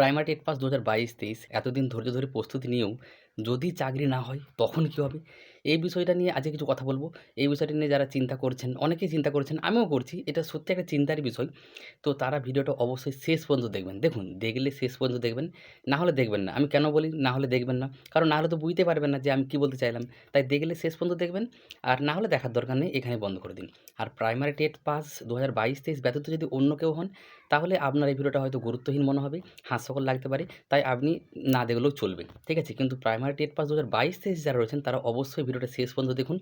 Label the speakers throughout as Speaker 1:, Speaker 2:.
Speaker 1: Primary TET pass দু হাজার বাইশ তেইশ এতদিন ধৈর্য ধরে প্রস্তুতি নিয়েও যদি চাকরি না হয়, তখন কী হবে? এই বিষয়টা নিয়ে আজকে কিছু কথা বলব। এই বিষয়টা নিয়ে যারা চিন্তা করছেন, অনেকেই চিন্তা করছেন, আমিও করছি। এটা সত্যি একটা চিন্তার বিষয়। তো তারা ভিডিওটা অবশ্যই শেষ পর্যন্ত দেখবেন। দেখুন, দেখলে শেষ পর্যন্ত দেখবেন, না হলে দেখবেন না। আমি কেন বলি, না হলে দেখবেন না? কারণ না হলে তো বুঝতে পারবেন না যে আমি কী বলতে চাইলাম। তাই দেখলে শেষ পর্যন্ত দেখবেন, আর না হলে দেখার দরকার নেই এখানে বন্ধ করে দিন। আর প্রাইমারি টেট পাস দু হাজার বাইশ তেইশ ব্যতীত যদি অন্য কেউ হন, তাহলে আপনার এই ভিডিওটা হয়তো গুরুত্বহীন মনে হবে, হাস্যকর লাগতে পারে। তাই আপনি না দেখলেও চলবে। ঠিক আছে? কিন্তু প্রাইমারি টেট পাস দু হাজার বাইশ তেইশ যারা রয়েছেন, তারা অবশ্যই ভিডিওটা শেষ পর্যন্ত দেখুন।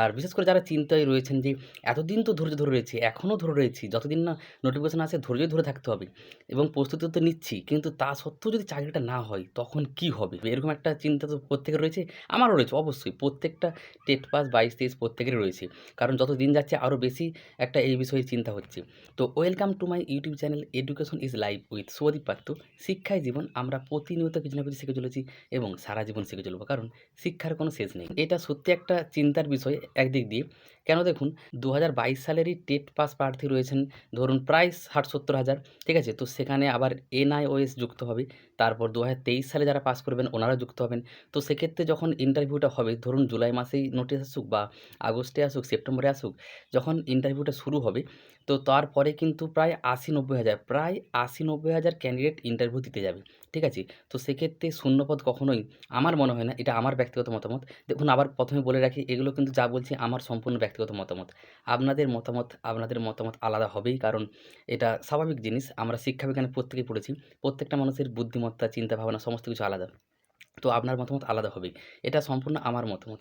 Speaker 1: আর বিশেষ করে যারা চিন্তায় রয়েছেন যে, এতদিন তো ধৈর্য ধরে রয়েছে এখনও ধরে রয়েছি, যতদিন না নোটিফিকেশান আসে ধৈর্য ধরে থাকতে হবে এবং প্রস্তুতি তো নিচ্ছি, কিন্তু তা সত্ত্বেও যদি চাকরিটা না হয়, তখন কি হবে? এরকম একটা চিন্তা তো প্রত্যেকের রয়েছে, আমারও রয়েছে অবশ্যই, প্রত্যেকটা টেট পাস বাইশ তেইশ প্রত্যেকেরই রয়েছে, কারণ যত দিন যাচ্ছে আরও বেশি একটা এই বিষয়ে চিন্তা হচ্ছে। তো welcome to my YouTube channel education is life with Sudip Patra শিক্ষায় জীবন, আমরা প্রতিনিয়ত কিছু না কিছু শিখে চলেছি এবং সারা জীবন শিখে চলবো, কারণ শিক্ষার কোনো শেষ নেই। এটা সত্যি একটা চিন্তার বিষয় একদিক দিয়ে। কেন দেখুন দু হাজার বাইশ সালেরই টেট পাস প্রার্থী রয়েছেন ধরুন প্রায় ষাট সত্তর হাজার, ঠিক আছে? তো সেখানে আবার এনআইওএস যুক্ত হবে। তারপর দু হাজার তেইশ সালে যারা পাস করবেন ওনারা যুক্ত হবেন। তো সেক্ষেত্রে যখন ইন্টারভিউটা হবে, ধরুন জুলাই মাসেই নোটিশ আসুক বা আগস্টে আসুক, সেপ্টেম্বরে আসুক, যখন ইন্টারভিউটা শুরু হবে, তো তারপরে কিন্তু প্রায় আশি নব্বই হাজার, প্রায় আশি নব্বই হাজার ক্যান্ডিডেট ইন্টারভিউ দিতে যাবে। ঠিক আছে? তো সেক্ষেত্রে শূন্যপদ কখনোই আমার মনে হয় না, এটা আমার ব্যক্তিগত মতামত। দেখুন, আবার প্রথমে বলে রাখি, এগুলো কিন্তু যা বলছি আমার সম্পূর্ণ ব্যক্তিগত মতামত। আপনাদের মতামত আপনাদের মতামত আলাদা হবেই, কারণ এটা স্বাভাবিক জিনিস। আমরা শিক্ষাবিজ্ঞানে প্রত্যেকেই পড়েছি, প্রত্যেকটা মানুষের বুদ্ধিমত্তা চিন্তা ভাবনা সমস্ত কিছু আলাদা। তো আপনার মতামত আলাদা হবেই। এটা সম্পূর্ণ আমার মতামত।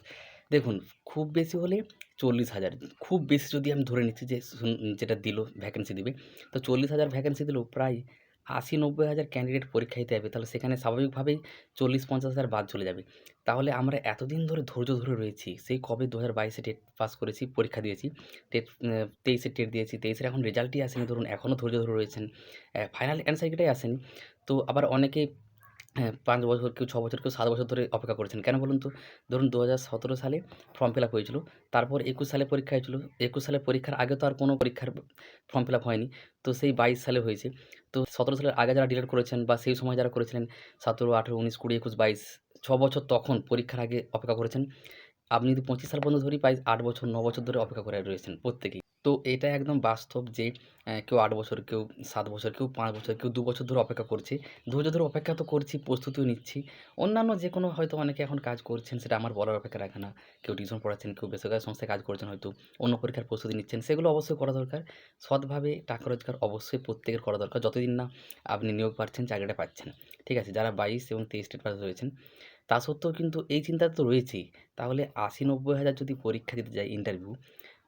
Speaker 1: দেখুন, খুব বেশি হলে চল্লিশ হাজার, খুব বেশি যদি আমি ধরে নিচ্ছি যে যেটা দিল ভ্যাকেন্সি দিবে, তো চল্লিশ হাজার ভ্যাকেন্সি দিলেও প্রায় আশি নব্বই হাজার ক্যান্ডিডেট পরীক্ষা দিতে যাবে তাহলে সেখানে স্বাভাবিকভাবেই চল্লিশ পঞ্চাশ হাজার বাদ চলে যাবে। তাহলে আমরা এতদিন ধরে ধৈর্য ধরে রয়েছি, সেই কবে দু হাজার বাইশে টেট পাস করেছি, পরীক্ষা দিয়েছি টেট তেইশে টেট দিয়েছি, তেইশের এখন রেজাল্টই আসেনি। ধরুন, এখনও ধৈর্য ধরে রয়েছেন। ফাইনাল অ্যান্সার কিটাই আসেনি। তো আবার অনেকে হ্যাঁ, ৫ বছর, কেউ ছ বছর, কেউ সাত বছর ধরে অপেক্ষা করেছেন। কেন বলুন তো? ধরুন ২০১৭ সালে ফর্ম ফিল আপ হয়েছিল। তারপর ২১ সালে পরীক্ষা হয়েছিল। ২১ সালে পরীক্ষার আগে তো আর কোনো পরীক্ষার ফর্ম ফিল আপ হয়নি। তো সেই ২২ সালে হয়েছে। তো ১৭ সালের আগে যারা ডিলেট করেছেন বা সেই সময় যারা করেছিলেন ১৭, ১৮, ১৯, ২০, ২১, ২২ ৬ বছর তখন পরীক্ষার আগে অপেক্ষা করেছেন। আপনি যদি ২৫ সাল পর্যন্ত ধরি প্রায় আট বছর, ন বছর ধরে অপেক্ষা করে রয়েছেন প্রত্যেকেই। তো এটা একদম বাস্তব যে কেউ আট বছর, কেউ সাত বছর, কেউ পাঁচ বছর, কেউ দু বছর ধরে অপেক্ষা করছে। ধৈর্য ধরে অপেক্ষা তো করছি, প্রস্তুতিও নিচ্ছি। অন্যান্য যে কোনো হয়তো অনেকে এখন কাজ করছেন সেটা আমার বলার অপেক্ষা রাখে না। কেউ টিউশন পড়াচ্ছেন, কেউ বেসরকারি সংস্থায় কাজ করছেন হয়তো, অন্য পরীক্ষার প্রস্তুতি নিচ্ছেন। সেগুলো অবশ্যই করা দরকার। সৎভাবে টাকা রোজগার অবশ্যই প্রত্যেকের করা দরকার। যতদিন না আপনি নিয়োগ পাচ্ছেন, চাকরিটা পাচ্ছেন। ঠিক আছে? যারা ২২ এবং ২৩ টেট পাস রয়েছেন, তা সত্ত্বেও কিন্তু এই চিন্তা তো রয়েছেই। তাহলে ৮০-৯০ হাজার যদি পরীক্ষা দিতে যায় ইন্টারভিউ,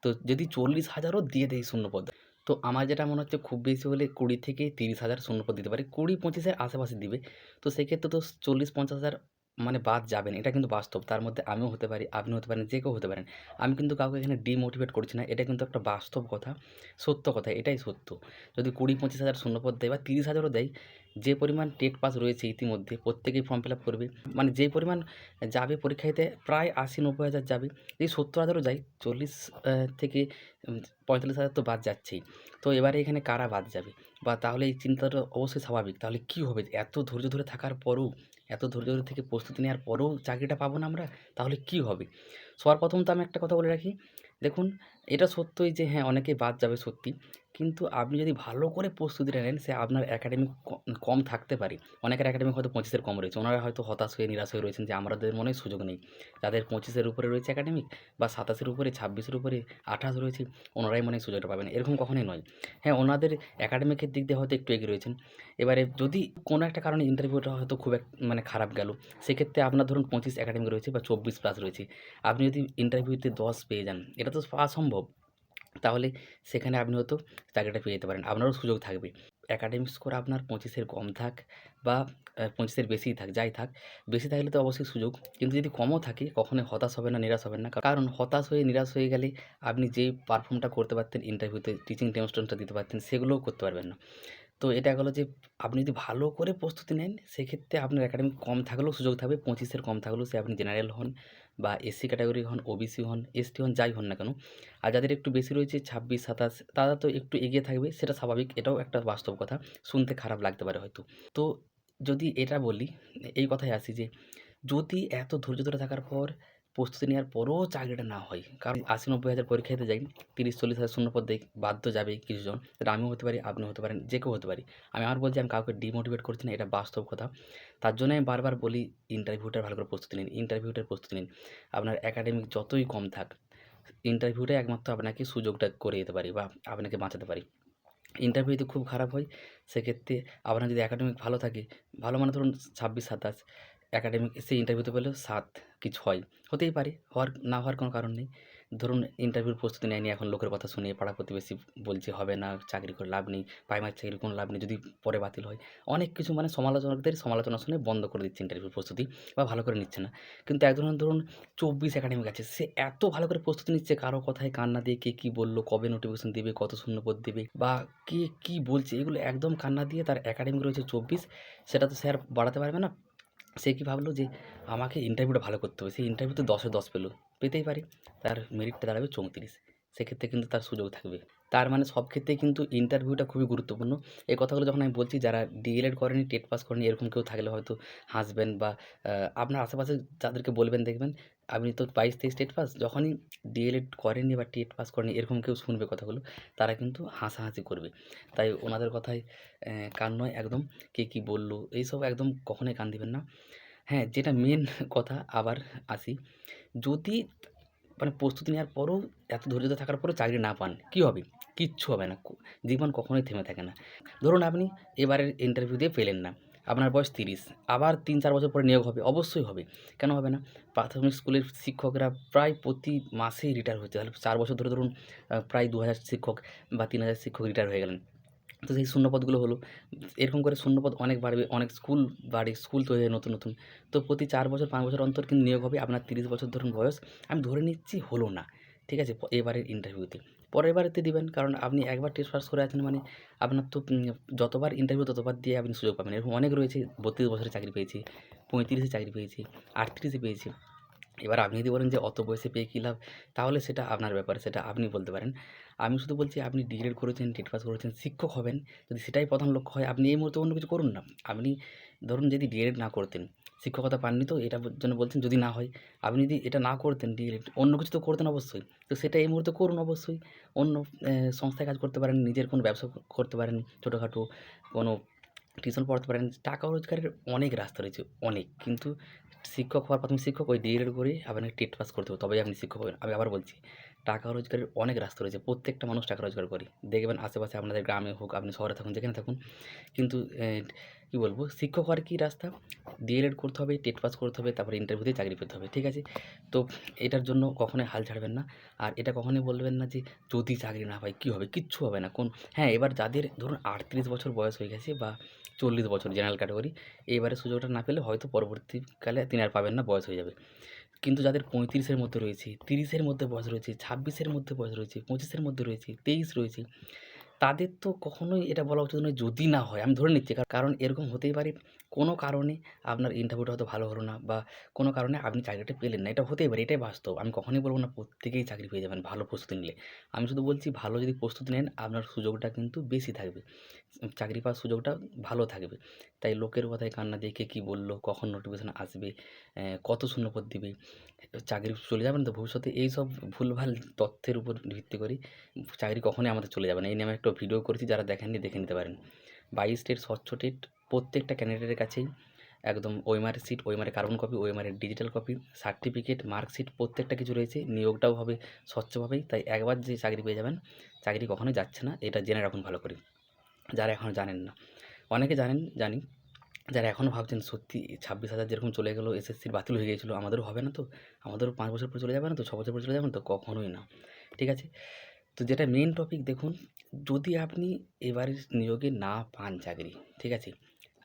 Speaker 1: তো যদি ৪০ হাজারও দিয়ে দেয় শূন্যপদ, তো আমার যেটা মনে হচ্ছে খুব বেশি হলে ২০ থেকে ৩০ হাজার শূন্যপদ দিতে পারে। ২০-২৫ এর আশেপাশে দিবে। তো সেক্ষেত্রে তো ৪০-৫০ হাজার মানে বাদ যাবেন। এটা কিন্তু বাস্তব। তার মধ্যে আমিও হতে পারি, আপনিও হতে পারেন, যে কেউ হতে পারেন। আমি কিন্তু কাউকে এখানে ডিমোটিভেট করছি না। এটা কিন্তু একটা বাস্তব কথা, সত্য কথা, এটাই সত্য। যদি ২০-২৫ হাজার শূন্যপদ দেয় বা ৩০ হাজারও দেয়, যে পরিমাণ টেট পাস রয়েছে ইতিমধ্যে প্রত্যেকেই ফর্ম ফিল আপ করবে। মানে যে পরিমাণ যাবে পরীক্ষা দিতে প্রায় ৮০-৯০ হাজার যাবে। যদি ৭০ হাজারও যায়, চল্লিশ থেকে পঁয়তাল্লিশ হাজার তো বাদ যাচ্ছেই। তো এবারে এখানে কারা বাদ যাবে? বা তাহলে এই চিন্তাটা অবশ্যই স্বাভাবিক। তাহলে কী হবে? এত ধৈর্য ধরে থাকার পরেও, এত ধৈর্য ধরে থেকে প্রস্তুতি নেওয়ার পরেও চাকরিটা পাবো না আমরা? তাহলে কি হবে? সবার প্রথম তো আমি একটা কথা বলে রাখি, দেখুন এটা সত্যই যে হ্যাঁ, অনেকেই বাদ যাবে সত্যি। কিন্তু আপনি যদি ভালো করে প্রস্তুতিটা নেন, সে আপনার ক কম থাকতে পারে। অনেকের একাডেমিক হয়তো ২৫ এর কম রয়েছে। ওনারা হয়তো হতাশ হয়ে নিরাশ হয়ে রয়েছেন যে আমাদের মনে সুযোগ নেই। যাদের পঁচিশের উপরে রয়েছে একাডেমিক বা সাতাশের উপরে, ছাব্বিশের উপরে, ২৮ রয়েছে, ওনারাই মনে সুযোগটা পাবেন। এরকম কখনোই নয়। হ্যাঁ, ওনাদের একাডেমিকের দিক দিয়ে হয়তো একটু এগিয়ে রয়েছেন। এবারে যদি কোনো একটা কারণে ইন্টারভিউটা হয়তো খুব এক মানে খারাপ গেল, সেক্ষেত্রে আপনার ধরুন ২৫ একাডেমিক রয়েছে বা ২৪ প্লাস রয়েছে। আপনি যদি ইন্টারভিউতে 10 পেয়ে যান, এটা তো পাওয়া সম্ভব। তাহলে সেখানে আপনি হয়তো চাকরিটা পেয়ে যেতে পারেন। আপনারও সুযোগ থাকবে। অ্যাকাডেমিক স্কোর আপনার পঁচিশের কম থাক বা পঁচিশের ২৫ এর বেশিই থাক, যাই থাক, বেশি থাকলে তো অবশ্যই সুযোগ। কিন্তু যদি কমও থাকে কখনোই হতাশ হবে না, নিরাশ হবেন না। কারণ হতাশ হয়ে নিরাশ হয়ে গেলে আপনি যে পারফর্মটা করতে পারতেন ইন্টারভিউতে, টিচিং ডেমনস্ট্রেশনটা দিতে পারতেন, সেগুলোও করতে পারবেন না। তো এটা গেল যে আপনি যদি ভালো করে প্রস্তুতি নেন, সেক্ষেত্রে আপনার একাডেমিক কম থাকলেও সুযোগ থাকবে। পঁচিশের কম থাকলেও সে আপনি জেনারেল হন বা এসসি ক্যাটাগরি হন, ওবিসি হন, এসটি হন, যাই হন না কেন। আর যাদের একটু বেশি রয়েছে ২৬, ২৭ তারা তো একটু এগিয়ে থাকবে, সেটা স্বাভাবিক। এটাও একটা বাস্তব কথা। শুনতে খারাপ লাগতে পারে হয়তো। তো যদি এটা বলি এই কথায় আসি যে যদি এত ধৈর্য ধরে থাকার পর প্রস্তুতি নেওয়ার পরেও চাকরিটা না হয়। কারণ আশি নব্বই হাজার পরীক্ষা দিতে যাই তিরিশ চল্লিশ হাজার শূন্যপদ দেয় বাধ্য যাবে কিছুজন। সেটা আমিও হতে পারি আপনিও হতে পারেন যে কেউ হতে পারি। আমি আর বলছি আমি কাউকে ডিমোটিভেট করছি না এটা বাস্তব কথা। তার জন্য আমি বারবার বলি ইন্টারভিউটার ভালো করে প্রস্তুতি নিন ইন্টারভিউটার প্রস্তুতি নিন। আপনার একাডেমিক যতই কম থাক ইন্টারভিউটাই একমাত্র আপনাকে সুযোগটা করে দিতে পারি বা আপনাকে বাঁচাতে পারি। ইন্টারভিউ যদি খুব খারাপ হয় সেক্ষেত্রে আপনার যদি একাডেমিক ভালো থাকে ভালো মানে ধরুন ছাব্বিশ সাতাশ একাডেমিক সেই ইন্টারভিউতে পেলেও সাত কি ছয়? হতেই পারে, হওয়ার, না হওয়ার কোনো কারণ নেই। ধরুন ইন্টারভিউর প্রস্তুতি নেয়নি, এখন লোকের কথা শুনে পাড়া প্রতিবেশী বলছে, হবে না, চাকরি করে লাভ নেই প্রাইমারি চাকরি কোনো লাভ নেই, যদি পরে বাতিল হয়। অনেক কিছু মানে সমালোচকদের সমালোচনা শুনে বন্ধ করে দিচ্ছে ইন্টারভিউর প্রস্তুতি বা ভালো করে নিচ্ছে না। কিন্তু একজন ধরুন চব্বিশ একাডেমিক আছে, সে এত ভালো করে প্রস্তুতি নিচ্ছে, কারও কথায় কান্না দিয়ে কে কী বলল, কবে নোটিফিকেশন দেবে, কত শূন্যপদ দেবে বা কে কী বলছে, এগুলো একদম কান্না দিয়ে তার একাডেমিক রয়েছে চব্বিশ, সেটা তো স্যার বাড়াতে পারবে না। সে কী ভাবলো যে আমাকে ইন্টারভিউটা ভালো করতে হবে। সেই ইন্টারভিউতে দশে দশ পেল, পেতেই পারে। তার মেরিটটা দাঁড়াবে চৌত্রিশ। সেক্ষেত্রে কিন্তু তার সুযোগ থাকবে। তার মানে সব ক্ষেত্রেই কিন্তু ইন্টারভিউটা খুবই গুরুত্বপূর্ণ। এই কথাগুলো যখন আমি বলছি, যারা ডিএলএড করেনি টেট পাস করেনি, এরকম কেউ থাকলে হয়তো হাসবেন বা আপনার আশেপাশে যাদেরকে বলবেন দেখবেন, আপনি তো বাইশ, তেইশ টেট পাস যখনই ডিএলএড করেনি বা টেট পাস করেনি এরকম কেউ শুনবে কথাগুলো। তারা কিন্তু হাসাহাসি করবে। তাই ওনাদের কথায় কান নয়, একদম কে কী বলল, এইসব একদম কখনোই কান দিবেন না। হ্যাঁ যেটা মেন কথা আবার আসি। যদি মানে প্রস্তুতি নেওয়ার পরেও এত ধৈর্য থাকার পরেও চাকরি না পান, কী হবে? কিচ্ছু হবে না। জীবন কখনোই থেমে থাকে না। ধরুন আপনি এবারের ইন্টারভিউ দিয়ে পেলেন না, আপনার বয়স তিরিশ, আবার তিন চার বছর পরে নিয়োগ হবে, অবশ্যই হবে। কেন হবে না? প্রাথমিক স্কুলের শিক্ষকরা প্রায় প্রতি মাসেই রিটায়ার হচ্ছে। তাহলে চার বছর ধরে ধরুন প্রায় দু হাজার শিক্ষক বা তিন হাজার শিক্ষক রিটায়ার হয়ে গেলেন। তো সেই শূন্যপদগুলো হলো। এরকম করে শূন্যপদ অনেক বাড়বে, অনেক স্কুল বাড়ে, স্কুল তৈরি হয় নতুন নতুন। তো প্রতি চার বছর, পাঁচ বছর অন্তর কিন্তু নিয়োগ হবে, আপনার তিরিশ বছর ধরুন বয়স। আমি ধরে নিচ্ছি হলো না, ঠিক আছে? এবারের ইন্টারভিউতে পরের বারেতে দিবেন, কারণ আপনি একবার টেস্ট পাস করে আছেন মানে আপনার তো যতবার ইন্টারভিউ ততবার দিয়ে আপনি সুযোগ পাবেন। এরকম অনেক রয়েছে, বত্রিশ বছরে চাকরি পেয়েছি, পঁয়ত্রিশে চাকরি পেয়েছি, আটত্রিশে পেয়েছি। এবার আপনি যদি বলেন যে, অত বয়সে পেয়ে কী লাভ? তাহলে সেটা আপনার ব্যাপার, সেটা আপনি বলতে পারেন। আমি শুধু বলছি, আপনি ডিগ্রেড করেছেন, টেট পাস করেছেন, শিক্ষক হবেন, যদি সেটাই প্রধান লক্ষ্য হয়, আপনি এই মুহূর্তে অন্য কিছু করুন না। আপনি ধরুন যদি ডিএড না করতেন, শিক্ষকতা পাননি তো, এটা জন্য বলছেন যদি না হয়, আপনি যদি এটা না করতেন ডিএড, অন্য কিছু তো করতেন অবশ্যই। তো সেটা এই মুহূর্তে করুন অবশ্যই। অন্য সংস্থায় কাজ করতে পারেন, নিজের কোনো ব্যবসা করতে পারেন, ছোটোখাটো কোনো টিউশন পড়াতে পারেন, টাকা রোজগারের অনেক রাস্তা রয়েছে, অনেক। কিন্তু শিক্ষক হওয়ার প্রথমে শিক্ষক ওই ডিএড করে আপনাকে টেট পাস করতে হবে তবেই আপনি শিক্ষক হবেন আমি আবার বলছি, টাকা রোজগারের অনেক রাস্তা রয়েছে, প্রত্যেকটা মানুষ টাকা রোজগার করে। দেখবেন আশেপাশে আপনাদের গ্রামে হোক, আপনি শহরে থাকুন, যেখানে থাকুন, কিন্তু কী বলব, শিক্ষক হওয়ার কী রাস্তা? ডিএলএড করতে হবে, টেট পাস করতে হবে, তারপরে ইন্টারভিউতে চাকরি পেতে হবে, ঠিক আছে? তো এটার জন্য কখনোই হাল ছাড়বেন না, আর এটা কখনোই বলবেন না যে, যদি চাকরি না পাই, কী হবে? কিচ্ছু হবে না, কোন হ্যাঁ এবার যাদের ধরুন আটত্রিশ বছর বয়স হয়ে গেছে বা চল্লিশ বছর জেনারেল ক্যাটাগরি এইবারে সুযোগটা না পেলে হয়তো পরবর্তীকালে তিনি আর পাবেন না, বয়স হয়ে যাবে। কিন্তু যাদের পঁয়ত্রিশের মধ্যে রয়েছে, তিরিশের মধ্যে বয়স রয়েছে, ছাব্বিশের মধ্যে বয়স রয়েছে, পঁচিশের মধ্যে রয়েছে, তেইশ রয়েছে তাদের তো কখনোই এটা বলা উচিত নয় যদি না হয়। আমি ধরে নিচ্ছি, কার- কারণ এরকম হতেই পারে কোনো কারণে আপনার ইন্টারভিউটা হয়তো ভালো হলো না বা কোনো কারণে আপনি চাকরিটা পেলেন না। এটা হতেই পারে, এটাই বাস্তব। আমি কখনোই বলব না প্রত্যেকেই চাকরি পেয়ে যাবেন ভালো প্রস্তুতি নিলে। আমি শুধু বলছি ভালো যদি প্রস্তুতি নেন আপনার সুযোগটা কিন্তু বেশি থাকবে। চাকরি পাওয়ার সুযোগটা ভালো থাকবে। তাই লোকের কথায় কান্না দেখে কী বলল, কখন নোটিফিকেশান আসবে কত শূন্যপদ দিবে, চাকরি চলে যাবেন তো ভবিষ্যতে? এই সব ভুলভাল তথ্যের উপর ভিত্তি করে চাকরি কখনোই আমাদের চলে যাবে না। এই নিয়ে আমি একটা ভিডিও করেছি, যারা দেখেননি দেখে নিতে পারেন। বাইশ টেট স্বচ্ছ টেট, প্রত্যেকটা ক্যান্ডিডেটের কাছেই একদম ওইমারের সিট ওইমারের কার্বন কপি ওইমারের ডিজিটাল কপি সার্টিফিকেট মার্কশিট প্রত্যেকটা কিছু রয়েছে। নিয়োগটাও হবে স্বচ্ছভাবেই, তাই একবার যে চাকরি পেয়ে যাবেন, চাকরি কখনোই যাচ্ছে না, এটা জেনে রাখুন ভালো করে। যারা এখনও জানেন না। অনেকে জানেন, জানি, যারা এখনও ভাবছেন, সত্যি ছাব্বিশ হাজার যেরকম চলে গেলো এসএসসির বাতিল হয়ে গিয়েছিল, আমাদেরও হবে না তো? আমাদেরও পাঁচ বছর পর চলে যাবে না তো? ছ বছর পর চলে যাবে না তো? কখনোই না। ঠিক আছে? তো যেটা মেন টপিক দেখুন যদি আপনি এবারে নিয়োগে না পান চাকরি, ঠিক আছে?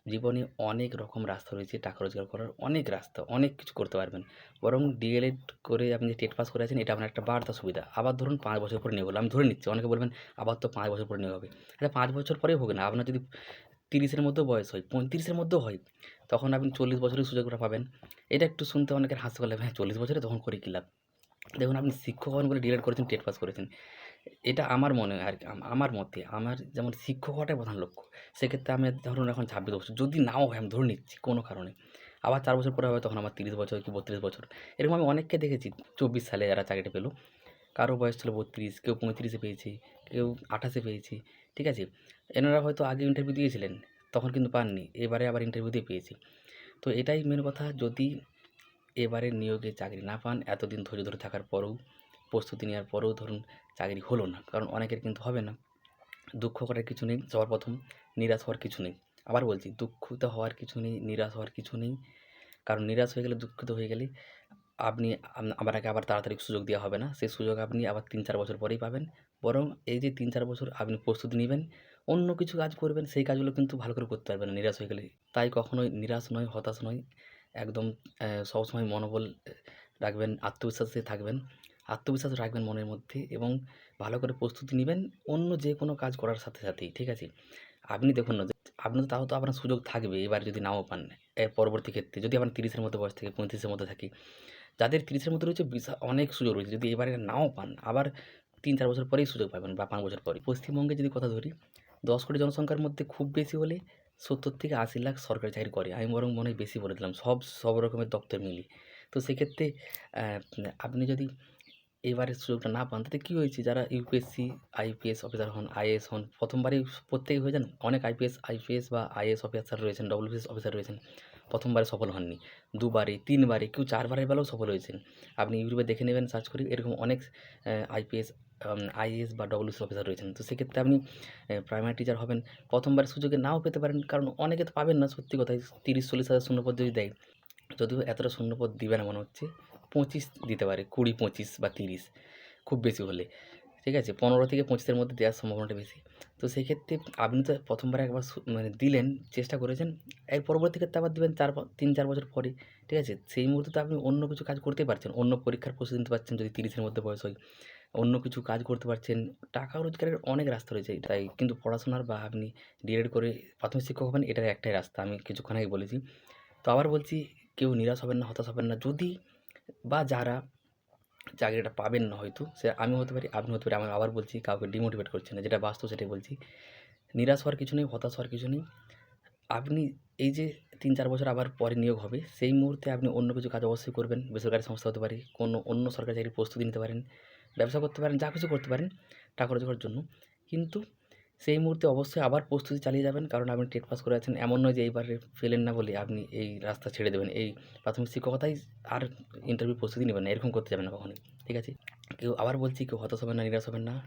Speaker 1: জীবনে অনেক রকম রাস্তা রয়েছে, টাকা রোজগার করার অনেক রাস্তা, অনেক কিছু করতে পারবেন। বরং ডিএলএড করে আপনি যে টেট পাস করে আছেন, এটা আপনার একটা বার্তা সুবিধা। আবার ধরুন পাঁচ বছর পরে নিয়োগ হলো। আমি ধরে নিচ্ছি, অনেকে বলবেন, আবার তো পাঁচ বছর পরে নিয়োগ হবে। আচ্ছা পাঁচ বছর পরেই হোক না, আপনার যদি তিরিশের মধ্যেও বয়স হয়, পঁয়ত্রিশের মধ্যেও হয়, তখন আপনি চল্লিশ বছরের সুযোগটা পাবেন। এটা একটু শুনতে অনেকের হাসতে পারলে হ্যাঁ চল্লিশ বছরে তখন করে কী লাভ? দেখুন, আপনি শিক্ষক হন বলে ডিএড করেছেন, টেট পাস করেছেন। এটা আমার মনে হয় আর কি আমার মতে। আমার যেমন শিক্ষক হওয়াটাই প্রধান লক্ষ্য। সেক্ষেত্রে আমি ধরুন এখন ছাব্বিশ বছর, যদি নাও হয় আমি ধরে নিচ্ছি কোনো কারণে। আবার চার বছর পরে হবে তখন আমার তিরিশ বছর কি বত্রিশ বছর। এরকম আমি অনেককে দেখেছি, চব্বিশ সালে যারা চাকরিটা পেল। কারও বয়স ছিল বত্রিশ, কেউ পঁয়ত্রিশে পেয়েছে, কেউ আঠাশে পেয়েছে, ঠিক আছে? এনারা হয়তো আগে ইন্টারভিউ দিয়েছিলেন, তখন কিন্তু পাননি। এবারে আবার ইন্টারভিউ দিয়ে পেয়েছে। তো এটাই মেন কথা, যদি এবারে নিয়োগে চাকরি না পান, এতদিন ধৈর্য ধরে থাকার পরেও প্রস্তুতি নেওয়ার পরেও ধরুন চাকরি হলো না, কারণ অনেকের কিন্তু হবে না। দুঃখ করার কিছু নেই, সবার প্রথম নিরাশ হওয়ার কিছু নেই। আবার বলছি, দুঃখিত হওয়ার কিছু নেই, নিরাশ হওয়ার কিছু নেই। কারণ নিরাশ হয়ে গেলে, দুঃখিত হয়ে গেলে আপনি আপনাকে আবার তাড়াতাড়ি সুযোগ দেওয়া হবে না। সেই সুযোগ আপনি আবার তিন চার বছর পরেই পাবেন। বরং এই যে তিন চার বছর আপনি প্রস্তুতি নেবেন, অন্য কিছু কাজ করবেন, সেই কাজগুলো কিন্তু ভালো করে করতে পারবেন নিরাশ হয়ে গেলে। তাই কখনোই নিরাশ নয়, হতাশ নয়। একদম সবসময় মনোবল রাখবেন, আত্মবিশ্বাসে থাকবেন। আত্মবিশ্বাস রাখবেন মনের মধ্যে এবং ভালো করে প্রস্তুতি নেবেন অন্য যে কোনো কাজ করার সাথে সাথেই, ঠিক আছে? আপনি দেখুন না যে আপনার তাও তো আপনার সুযোগ থাকবে এবার যদি নাও পান। এর পরবর্তী ক্ষেত্রে যদি আপনার তিরিশের মধ্যে বয়স থেকে, পঁয়ত্রিশের মধ্যে থাকি, যাদের তিরিশের মধ্যে রয়েছে বিশাল অনেক সুযোগ রয়েছে। যদি এবারে নাও পান, আবার তিন চার বছর পরেই সুযোগ পাবেন বা পাঁচ বছর পরে পশ্চিমবঙ্গে যদি কথা ধরি, দশ কোটি জনসংখ্যার মধ্যে খুব বেশি হলে সত্তর থেকে আশি লাখ সরকারি চাকরি করে। আমি বরং মনে হয় বেশি বলে দিলাম। সব সব রকমের দপ্তর মিলিয়ে। তো সেক্ষেত্রে আপনি যদি এবারে সুযোগটা না পান, তাতে কী হয়েছে? যারা ইউপিএসসি, আইপিএস অফিসার হন আইএস হন, প্রথমবারই প্রত্যেকে হয়ে যান অনেক আইপিএস আইপিএস বা আইএস অফিসার রয়েছেন ডব্লিউপিএস অফিসার রয়েছেন, প্রথমবারে সফল হননি। দুবারে, তিনবারে, কেউ চারবারের বেলাও সফল হয়েছেন। আপনি ইউটিউবে দেখে নেবেন সার্চ করে এরকম অনেক আইপিএস আইএস বা ডব্লিউসি অফিসার রয়েছেন। তো সেক্ষেত্রে আপনি প্রাইমারি টিচার হবেন প্রথমবার সুযোগে নাও পেতে পারেন, কারণ অনেকে তো পাবেন না, সত্যি কথাই, তিরিশ, চল্লিশ হাজার শূন্যপদ যদি দেয়, যদিও এতটা শূন্যপদ দিবে না মনে হচ্ছে। পঁচিশ দিতে পারে, কুড়ি, পঁচিশ বা তিরিশ, খুব বেশি হলে। ঠিক আছে? পনেরো থেকে পঁচিশের মধ্যে দেওয়ার সম্ভাবনাটা বেশি। তো সেই ক্ষেত্রে আপনি তো প্রথমবার একবার মানে দিলেন, চেষ্টা করেছেন, এর পরবর্তী ক্ষেত্রে আবার দেবেন চার তিন, চার বছর পরে। ঠিক আছে? সেই মুহূর্তে তো আপনি অন্য কিছু কাজ করতে পারছেন, অন্য পরীক্ষার প্রস্তুতি নিতে পারছেন যদি তিরিশের মধ্যে বয়স হয়। অন্য কিছু কাজ করতে পারছেন, টাকা রোজগারের অনেক রাস্তা রয়েছে, তাই কিন্তু পড়াশোনার বা আপনি ডিএড করে প্রাথমিক শিক্ষক হবেন, এটার একটাই রাস্তা, আমি কিছুক্ষণ আগে বলেছি। তো আবার বলছি, কেউ নিরাশ হবেন না, হতাশ হবেন না, যদি বা যারা চাকরিটা পাবেন না হয়তো, সে আমি হতে পারি আপনি হতে পারি, আমি আবার বলছি কাউকে ডিমোটিভেট করছি না, যেটা বাস্তব সেটাই বলছি। নিরাশ হওয়ার কিছু নেই, হতাশ হওয়ার কিছু নেই। আপনি এই যে তিন চার বছর আবার পরে নিয়োগ হবে, সেই মুহূর্তে আপনি অন্য কিছু কাজ অবশ্যই করবেন, বেসরকারি সংস্থা হতে পারে, কোনো অন্য সরকারি চাকরির প্রস্তুতি নিতে পারেন, ব্যবসা করতে পারেন, যা কিছু করতে পারেন, টাকা রোজগারের জন্য। কিন্তু সেই মুহূর্তে অবশ্যই আবার প্রস্তুতি চালিয়ে যাবেন। কারণ আপনি টেট পাস করে আছেন। এমন নয় যে এইবারে ফেলেন না বলে আপনি এই রাস্তা ছেড়ে দেবেন। এই প্রাথমিক শিক্ষকতাই আর ইন্টারভিউ প্রস্তুতি নেবেন না। এরকম করতে যাবেন না কখনোই। ঠিক আছে? কেউ আবার বলছি, কেউ হতাশ হবেন না, নিরাশ হবেন না।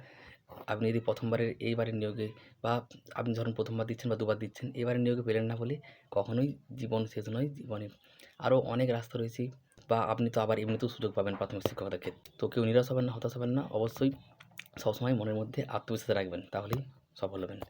Speaker 1: আপনি যদি প্রথমবারের এইবারের নিয়োগে বা আপনি ধরুন প্রথমবার দিচ্ছেন বা দুবার দিচ্ছেন, এবারের নিয়োগে পেলেন না বলে কখনোই জীবন শেষ নয় জীবনে। আরও অনেক রাস্তা রয়েছে বা আপনি তো আবার এমনিতেও সুযোগ পাবেন প্রাথমিক শিক্ষকতার ক্ষেত্রে। তো কেউ নিরাশ হবেন না, হতাশ হবেন না। অবশ্যই সবসময় মনের মধ্যে আত্মবিশ্বাস রাখবেন। তাহলেই সফল হবেন